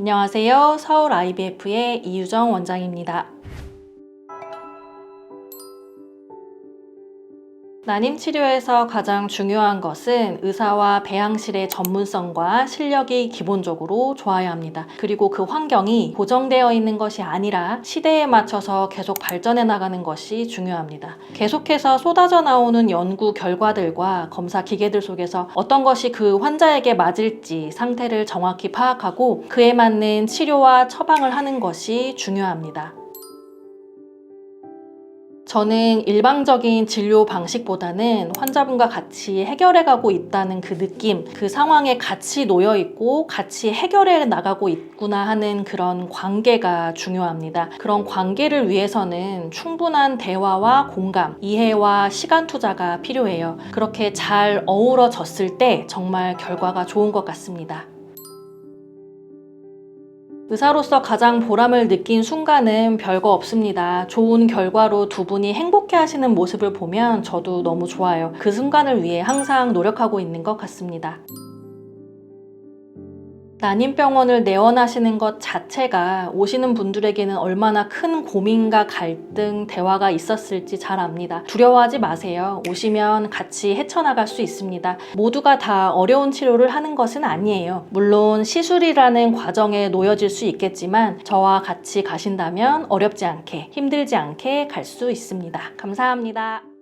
안녕하세요. 서울 IBF의 이유정 원장입니다. 난임 치료에서 가장 중요한 것은 의사와 배양실의 전문성과 실력이 기본적으로 좋아야 합니다. 그리고 그 환경이 고정되어 있는 것이 아니라 시대에 맞춰서 계속 발전해 나가는 것이 중요합니다. 계속해서 쏟아져 나오는 연구 결과들과 검사 기계들 속에서 어떤 것이 그 환자에게 맞을지 상태를 정확히 파악하고 그에 맞는 치료와 처방을 하는 것이 중요합니다. 저는 일방적인 진료 방식보다는 환자분과 같이 해결해 가고 있다는 그 느낌, 그 상황에 같이 놓여 있고 같이 해결해 나가고 있구나 하는 그런 관계가 중요합니다. 그런 관계를 위해서는 충분한 대화와 공감, 이해와 시간 투자가 필요해요. 그렇게 잘 어우러졌을 때 정말 결과가 좋은 것 같습니다. 의사로서 가장 보람을 느낀 순간은 별거 없습니다. 좋은 결과로 두 분이 행복해 하시는 모습을 보면 저도 너무 좋아요. 그 순간을 위해 항상 노력하고 있는 것 같습니다. 난임병원을 내원하시는 것 자체가 오시는 분들에게는 얼마나 큰 고민과 갈등, 대화가 있었을지 잘 압니다. 두려워하지 마세요. 오시면 같이 헤쳐나갈 수 있습니다. 모두가 다 어려운 치료를 하는 것은 아니에요. 물론 시술이라는 과정에 놓여질 수 있겠지만 저와 같이 가신다면 어렵지 않게, 힘들지 않게 갈 수 있습니다. 감사합니다.